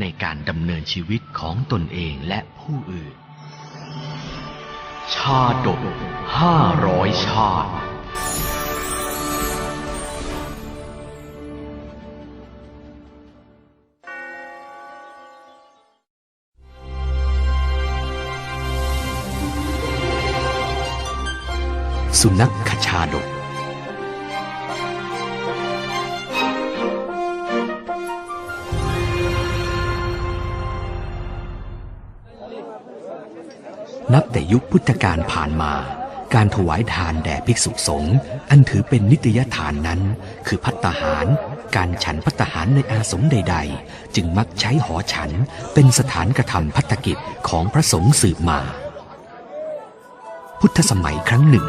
ในการดำเนินชีวิตของตนเองและผู้อื่น ชาดกห้าร้อยชาติสุนัขขชาดก นับแต่ยุคพุทธกาลผ่านมา การถวายทานแด่ภิกษุสงฆ์อันถือเป็นนิตยทานนั้น คือพัตตาหาร การฉันพัตตาหารในอาสมใด ๆ จึงมักใช้หอฉันเป็นสถานกระทำพัตกิจของพระสงฆ์สืบมา พุทธสมัยครั้งหนึ่ง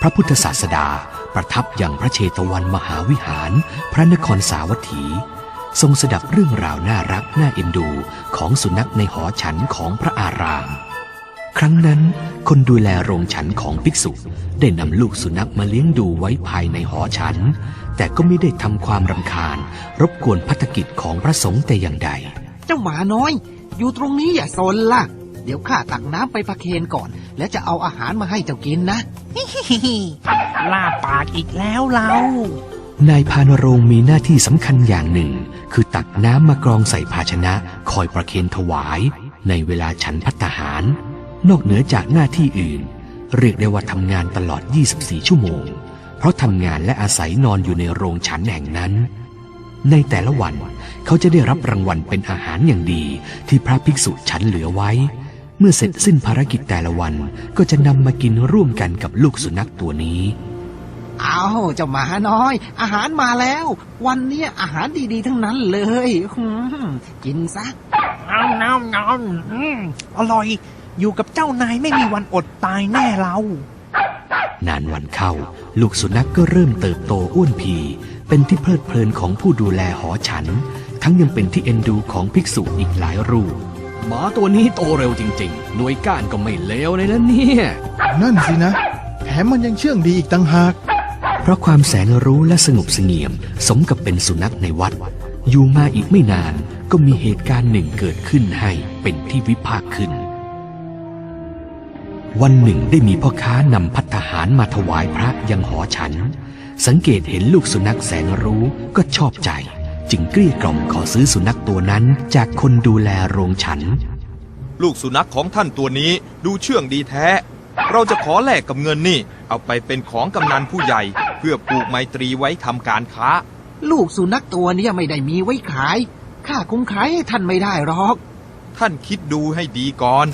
พระพุทธศาสดาประทับอย่างพระเชตวันมหาวิหาร พระนครสาวัตถี ทรงสดับเรื่องราวน่ารักน่าเอ็นดูของสุนัขในหอฉันของพระอาราม ครั้งนั้นคนดูแลโรงฉันของภิกษุ ได้นำลูกสุนัขมาเลี้ยงดูไว้ภายในหอฉัน แต่ก็ไม่ได้ทำความรำคาญ รบกวนพัฒกิจของพระสงฆ์แต่อย่างใด เจ้าหมาน้อย อยู่ตรงนี้อย่าซนล่ะ เดี๋ยวข้าตักน้ำไปประเคนก่อน แล้วจะเอาอาหารมาให้เจ้ากินนะล่าปากอีกแล้วเรานายพานโรงมีหน้าที่สำคัญอย่างหนึ่ง คือตักน้ำมากรองใส่ภาชนะ คอยประเคนถวาย ในเวลาฉันพัตตาหาร นอกเหนือจากหน้าที่อื่น เรียกได้ว่าทำงานตลอด 24 ชั่วโมง เพราะทำงานและอาศัยนอนอยู่ในโรงฉันแห่งนั้น ในแต่ละวันเขาจะได้รับรางวัลเป็นอาหารอย่างดีที่พระภิกษุฉันเหลือไว้ เมื่อเสร็จสิ้นภารกิจแต่ละวันก็จะนำมากินร่วมกันกับลูกสุนัขตัวนี้เอาเจ้าหมาน้อย อาหารมาแล้ว วันเนี้ยอาหารดีๆ ทั้งนั้นเลยหืมกินซะเอาน้ำน้ำอืมอร่อย อยู่กับเจ้านายไม่มีวันอดตายแน่เรา นานวันเข้า ลูกสุนัขกก็เริ่มเติบโตอ้วนพีเป็นที่เพลิดเพลินของผู้ดูแลหอฉัน ทั้งยังเป็นที่เอ็นดูของภิกษุอีกหลายรูปหมาตัวนี้โตเร็วจริงๆ หน่วยก้านก็ไม่เลวเลยนะเนี่ย นั่นสินะ แถมมันยังเชื่องดีอีกต่างหาก เพราะความแสนรู้และสงบเสงี่ยม สมกับเป็นสุนัขในวัด อยู่มาอีกไม่นานก็มีเหตุการณ์หนึ่งเกิดขึ้นให้เป็นที่วิพากษ์ขึ้น วันหนึ่งได้มีพ่อค้านำพัตตาหารมาถวายพระยังหอฉัน สังเกตเห็นลูกสุนัขแสนรู้ก็ชอบใจ จึงเกลี้ยกล่อมขอซื้อสุนัขตัวนั้นจากคนดูแลโรงฉัน ลูกสุนัขของท่านตัวนี้ดูเชื่องดีแท้ เราจะขอแลกกับเงินนี่ เอาไปเป็นของกำนันผู้ใหญ่ เพื่อผูกไมตรีไว้ทำการค้า ลูกสุนัขตัวเนี้ยไม่ได้มีไว้ขายข้าคงขายให้ท่านไม่ได้หรอก ท่านคิดดูให้ดีก่อน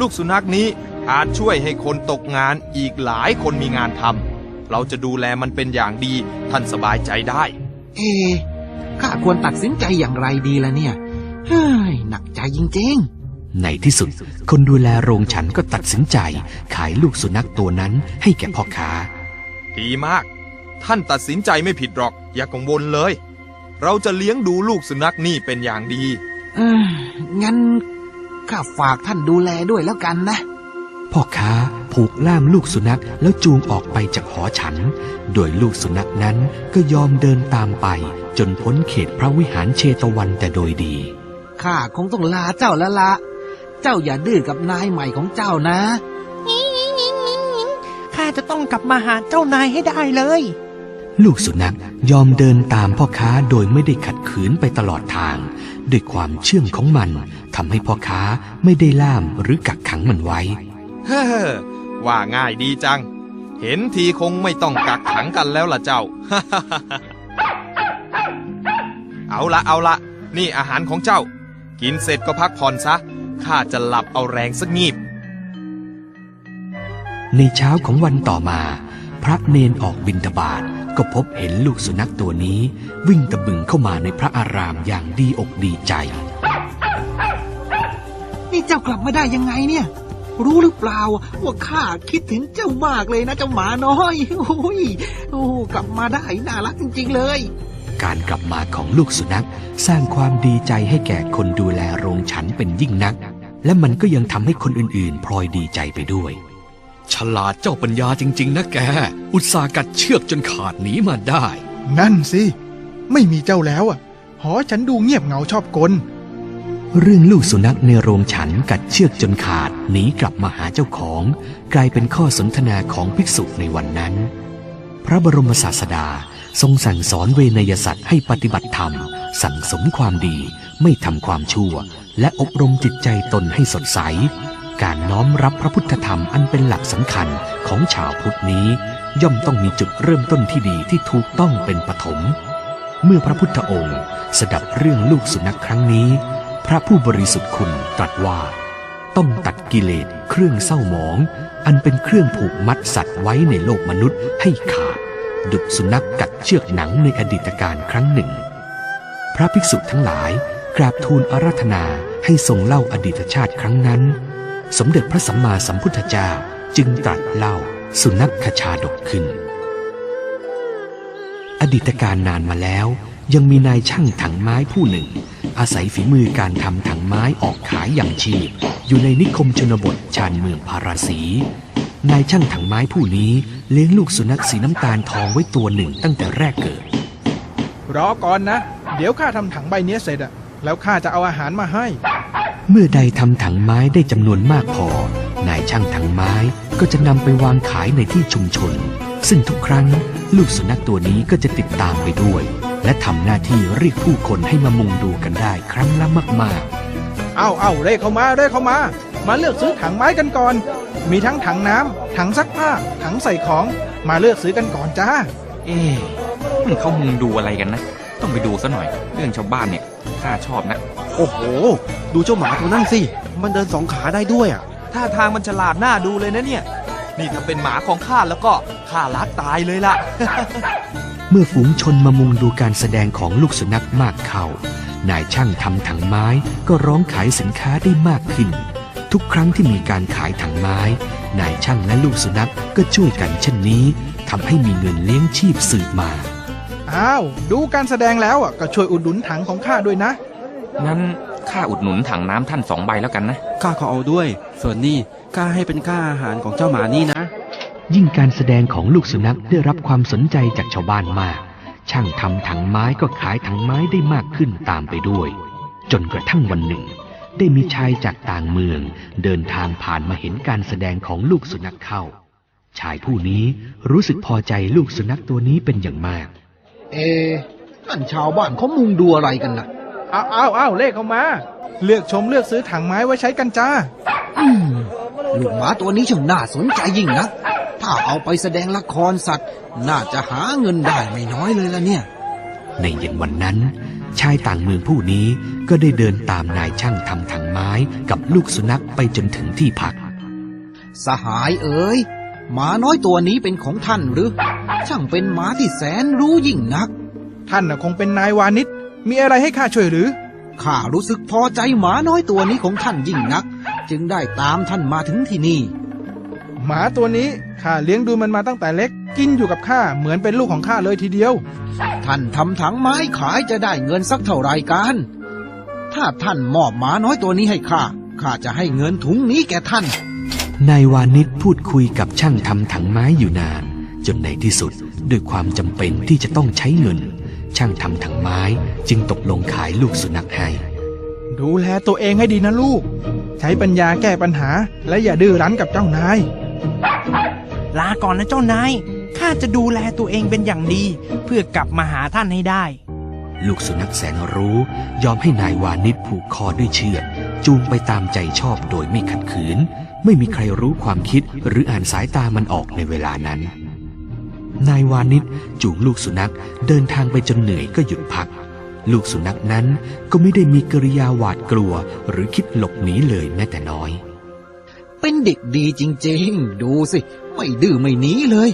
ลูกสุนัขนี้ อาจช่วยให้คนตกงานอีกหลายคนมีงานทำเราจะดูแลมันเป็นอย่างดีท่านสบายใจได้ เอะข้าควรตัดสินใจอย่างไรดีล่ะเนี่ยเฮ้ยหนักใจจริงในที่สุด คนดูแลโรงฉันก็ตัดสินใจ ขายลูกสุนัขตัวนั้นให้แก่พ่อค้า ดีมาก ท่านตัดสินใจไม่ผิดหรอก อย่ากังวลเลย เราจะเลี้ยงดูลูกสุนัขนี่เป็นอย่างดีๆเอองั้นข้าฝากท่านดูแลด้วยแล้วกันนะ พ่อค้าผูกล่ามลูกสุนัขแล้วจูงออกไปจากหอฉัน โดยลูกสุนัขนั้นก็ยอมเดินตามไป จนพ้นเขตพระวิหารเชตวันแต่โดยดี ข้าคงต้องลาเจ้าแล้วละ เจ้าอย่าดื้อกับนายใหม่ของเจ้านะข้าจะต้องกลับมาหาเจ้านายให้ได้เลย ลูกสุนัขยอมเดินตามพ่อค้าโดยไม่ได้ขัดขืนไปตลอดทาง ด้วยความเชื่องของมันทำให้พ่อค้าไม่ได้ล่ามหรือกักขังมันไว้ เฮ้อว่าง่ายดีจัง เห็นทีคงไม่ต้องกักขังกันแล้วล่ะเจ้า เอาละเอาละ นี่อาหารของเจ้า กินเสร็จก็พักผ่อนซะ ข้าจะหลับเอาแรงสักงีบ ในเช้าของวันต่อมา พระเนนออกบิณฑบาตก็พบเห็นลูกสุนัขตัวนี้ วิ่งตะบึงเข้ามาในพระอารามอย่างดีอกดีใจ นี่เจ้ากลับมาได้ยังไงเนี่ย รู้หรือเปล่า ว่าข้าคิดถึงเจ้ามากเลยนะเจ้าหมาน้อยโอ้ยโอ้กลับมาได้น่ารักจริง ๆ เลย การกลับมาของลูกสุนัข สร้างความดีใจให้แก่คนดูแลโรงฉันเป็นยิ่งนัก และมันก็ยังทำให้คนอื่นๆ พลอยดีใจไปด้วย ฉลาดเจ้าปัญญาจริง ๆ นะแก อุตสาหกัดเชือกจนขาดหนีมาได้ นั่นสิ ไม่มีเจ้าแล้วอะหอฉันดูเงียบเหงาชอบกล เรื่องลูกสุนัขในโรงฉันกัดเชือกจนขาดหนีกลับมาหาเจ้าของ กลายเป็นข้อสนทนาของภิกษุในวันนั้น พระบรมศาสดาทรงสั่งสอนเวนยสัตว์ให้ปฏิบัติธรรม สั่งสมความดี ไม่ทำความชั่ว และอบรมจิตใจตนให้สดใส การน้อมรับพระพุทธธรรมอันเป็นหลักสำคัญของชาวพุทธนี้ ย่อมต้องมีจุดเริ่มต้นที่ดีที่ถูกต้องเป็นปฐมเมื่อพระพุทธองค์ สดับเรื่องลูกสุนัขครั้งนี้ พระผู้บริสุทธิ์คุณตรัสว่า ต้องตัดกิเลสเครื่องเศร้าหมอง อันเป็นเครื่องผูกมัดสัตว์ไว้ในโลกมนุษย์ให้ขาด ดุจสุนัขกัดเชือกหนังในอดีตการครั้งหนึ่ง พระภิกษุทั้งหลายกราบทูลอาราธนาให้ทรงเล่าอดีตชาติครั้งนั้น สมเด็จพระสัมมาสัมพุทธเจ้าจึงตรัสเล่าสุนัขชาดกขึ้น อดีตการนานมาแล้ว ยังมีนายช่างถังไม้ผู้หนึ่ง อาศัยฝีมือการทำถังไม้ออกขายอย่างชีพ อยู่ในนิคมชนบทชานเมืองพาราสี นายช่างถังไม้ผู้นี้เลี้ยงลูกสุนัขสีน้ำตาลทองไว้ตัวหนึ่งตั้งแต่แรกเกิด รอก่อนนะ เดี๋ยวข้าทำถังใบเนี้ยเสร็จอะแล้วข้าจะเอาอาหารมาให้ เมื่อใดทำถังไม้ได้จำนวนมากพอ นายช่างถังไม้ก็จะนำไปวางขายในที่ชุมชน ซึ่งทุกครั้งลูกสุนัขตัวนี้ก็จะติดตามไปด้วย และทำหน้าที่เรียกผู้คนให้มามุงดูกันได้ครั้งละมากเอาเอาเร่เข้ามาเร่เข้ามา มาเลือกซื้อถังไม้กันก่อน มีทั้งถังน้ำถังซักผ้า ถังใส่ของ มาเลือกซื้อกันก่อนจ้า เอ๊ะมันเขามุงดูอะไรกันนะ ต้องไปดูซะหน่อย เรื่องชาวบ้านเนี่ยข้าชอบนะ โอ้โห ดูเจ้าหมาตัวนั่นสิ มันเดินสองขาได้ด้วยอะ ท่าทางมันฉลาดน่าดูเลยนะเนี่ย นี่ถ้าเป็นหมาของข้าแล้วก็ข้ารักตายเลยล่ะๆเมื่อฝูงชนมามุงดูการแสดงของลูกสุนัขมากเข้านายช่างทำถังไม้ก็ร้องขายสินค้าได้มากขึ้น ทุกครั้งที่มีการขายถังไม้ นายช่างและลูกสุนัขก็ช่วยกันเช่นนี้ทำให้มีเงินเลี้ยงชีพสืบมา อ้าว ดูการแสดงแล้วอะก็ช่วยอุดหนุนถังของข้าด้วยนะ งั้นข้าอุดหนุนถังน้ำท่านสองใบแล้วกันนะ ข้าขอเอาด้วย ส่วนนี้ข้าให้เป็นค่าอาหารของเจ้าหมานี่นะ ยิ่งการแสดงของลูกสุนัขได้รับความสนใจจากชาวบ้านมาก ช่างทำถังไม้ก็ขายถังไม้ได้มากขึ้นตามไปด้วย จนกระทั่งวันหนึ่ง ได้มีชายจากต่างเมือง เดินทางผ่านมาเห็นการแสดงของลูกสุนัขเข้า ชายผู้นี้รู้สึกพอใจลูกสุนัขตัวนี้เป็นอย่างมาก เอ๊ะนั่นชาวบ้านเขามุงดูอะไรกันล่ะเอาเอาเอาเร่เข้ามา เลือกชมเลือกซื้อถังไม้ไว้ใช้กันจ้าอืมลูกหมาตัวนี้ช่างน่าสนใจยิ่งนัก ถ้าเอาไปแสดงละครสัตว์ น่าจะหาเงินได้ไม่น้อยเลยละเนี่ย ในเย็นวันนั้น ชายต่างเมืองผู้นี้ก็ได้เดินตามนายช่างทำถังไม้กับลูกสุนัขไปจนถึงที่พัก สหายเอ๋ยหมาน้อยตัวนี้เป็นของท่านหรือ ช่างเป็นหมาที่แสนรู้ยิ่งนัก ท่านน่ะคงเป็นนายวานิชมีอะไรให้ข้าช่วยหรือข้ารู้สึกพอใจหมาน้อยตัวนี้ของท่านยิ่งนัก จึงได้ตามท่านมาถึงที่นี่ หมาตัวนี้ข้าเลี้ยงดูมันมาตั้งแต่เล็ก กินอยู่กับข้าเหมือนเป็นลูกของข้าเลยทีเดียว ท่านทำถังไม้ขายจะได้เงินสักเท่าไรกัน ถ้าท่านมอบหมาน้อยตัวนี้ให้ข้าข้าจะให้เงินถุงนี้แก่ท่านนายวานิชพูดคุยกับช่างทำถังไม้อยู่นาน จนในที่สุดด้วยความจำเป็นที่จะต้องใช้เงิน ช่างทำถังไม้จึงตกลงขายลูกสุนัขให้ดูแลตัวเองให้ดีนะลูก ใช้ปัญญาแก้ปัญหา และอย่าดื้อรั้นกับเจ้านาย ลาก่อนนะเจ้านาย ข้าจะดูแลตัวเองเป็นอย่างดี เพื่อกลับมาหาท่านให้ได้ ลูกสุนัขแสนรู้ ยอมให้นายวานิชผูกคอด้วยเชือก จูงไปตามใจชอบโดยไม่ขัดขืน ไม่มีใครรู้ความคิดหรืออ่านสายตามันออกในเวลานั้น นายวานิชจูงลูกสุนัขเดินทางไปจนเหนื่อยก็หยุดพัก ลูกสุนัขนั้นก็ไม่ได้มีกริยาหวาดกลัวหรือคิดหลบหนีเลยแม้แต่น้อย เป็นเด็กดีจริงๆ ดูสิ ไม่ดื้อไม่หนีเลย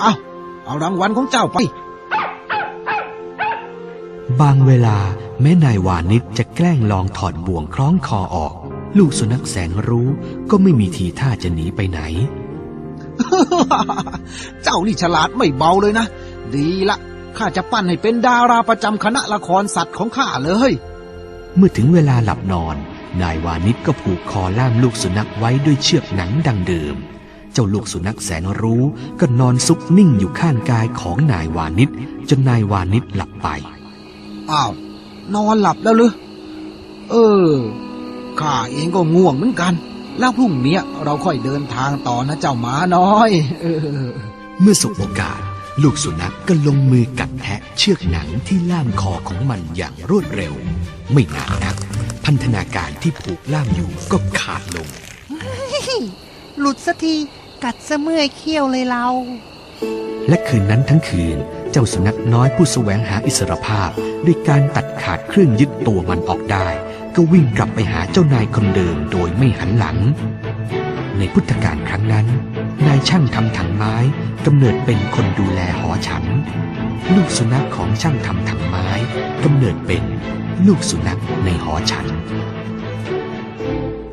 เอาเอารางวัลของเจ้าไป บางเวลาแม้นายวานิชจะแกล้งลองถอดบ่วงคล้องคอออก ลูกสุนัขแสนรู้ก็ไม่มีทีท่าจะหนีไปไหน เจ้านี่ฉลาดไม่เบาเลยนะ ดีละข้าจะปั้นให้เป็นดาราประจำคณะละครสัตว์ของข้าเลย เมื่อถึงเวลาหลับนอน นายวานิชก็ผูกคอล่ามลูกสุนัขไว้ด้วยเชือกหนังดังเดิม เจ้าลูกสุนัขแสนรู้ก็นอนซุกนิ่งอยู่ข้างกายของนายวานิชจนนายวานิชหลับไป อ้าว นอนหลับแล้วหรือ เออ ข้าเองก็ง่วงเหมือนกัน แล้วพรุ่งเนี้ยเราค่อยเดินทางต่อนะเจ้าหมาน้อย เออ เมื่อสบโอกาสลูกสุนัขก็ลงมือกัดแทะเชือกหนังที่ล่ามคอของมันอย่างรวดเร็ว ไม่นานนัก พันธนาการที่ผูกล่ามอยู่ก็ขาดลง หลุดสักทีกัดซะเมื่อยเขี้ยวเลยเรา และคืนนั้นทั้งคืนเจ้าสุนัขน้อยผู้แสวงหาอิสรภาพ ด้วยการตัดขาดเครื่องยึดตัวมันออกได้ ก็วิ่งกลับไปหาเจ้านายคนเดิมโดยไม่หันหลัง ในพุทธกาลครั้งนั้น นายช่างทำถังไม้กำเนิดเป็นคนดูแลหอฉัน ลูกสุนัขของช่างทำถังไม้กำเนิดเป็น ลูกสุนัขในหอฉัน